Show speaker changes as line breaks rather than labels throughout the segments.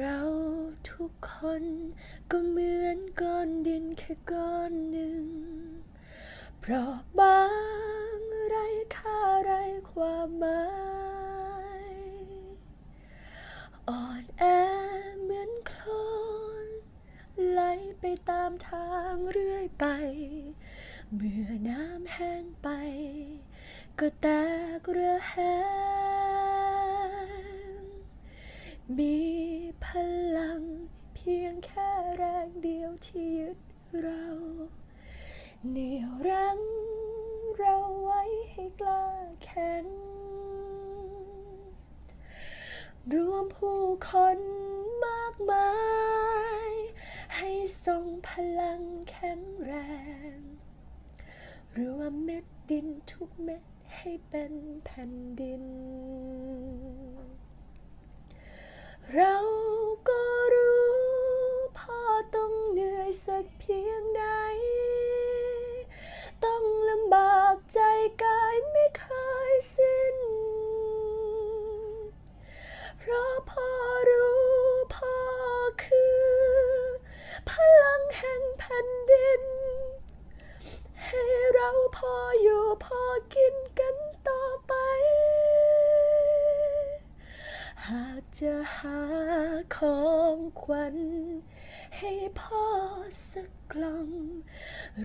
เราทุกคนก็เหมือนก้อนดินแค่ก้อนหนึ่งเปราะบางไรค่าไรความหมายอ่อนแอเหมือนโคลนไหลไปตามทางเรื่อยไป เมื่อน้ำแห้งไป ก็แตกระแหงมี พลัง เพียงแค่แรงเดียวที่ยึดเราเหนี่ยวรั้งเราไว้ให้กล้าแข็งรวมผู้คนมากมาย ให้ทรงพลังแข็งแรง รวมเม็ดดินทุกเม็ดให้เป็นแผ่นดิน สักเพียงใด ต้องลำบากใจกายไม่เคยสิ้น เพราะพ่อรู้พ่อคือ พลังแห่งแผ่นดิน ให้เราพ่ออยู่พอกินกันต่อไป หากจะหาของขวัญ ให้พ่อสักกล่อง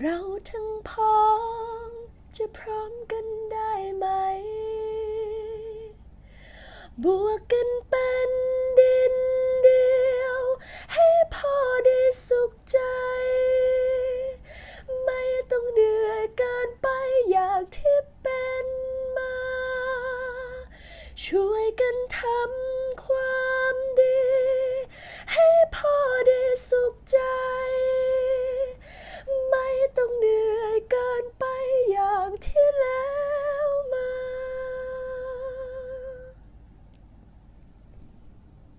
เราทั้งพ้อง จะพร้อมกันได้ไหม บวกกันเป็น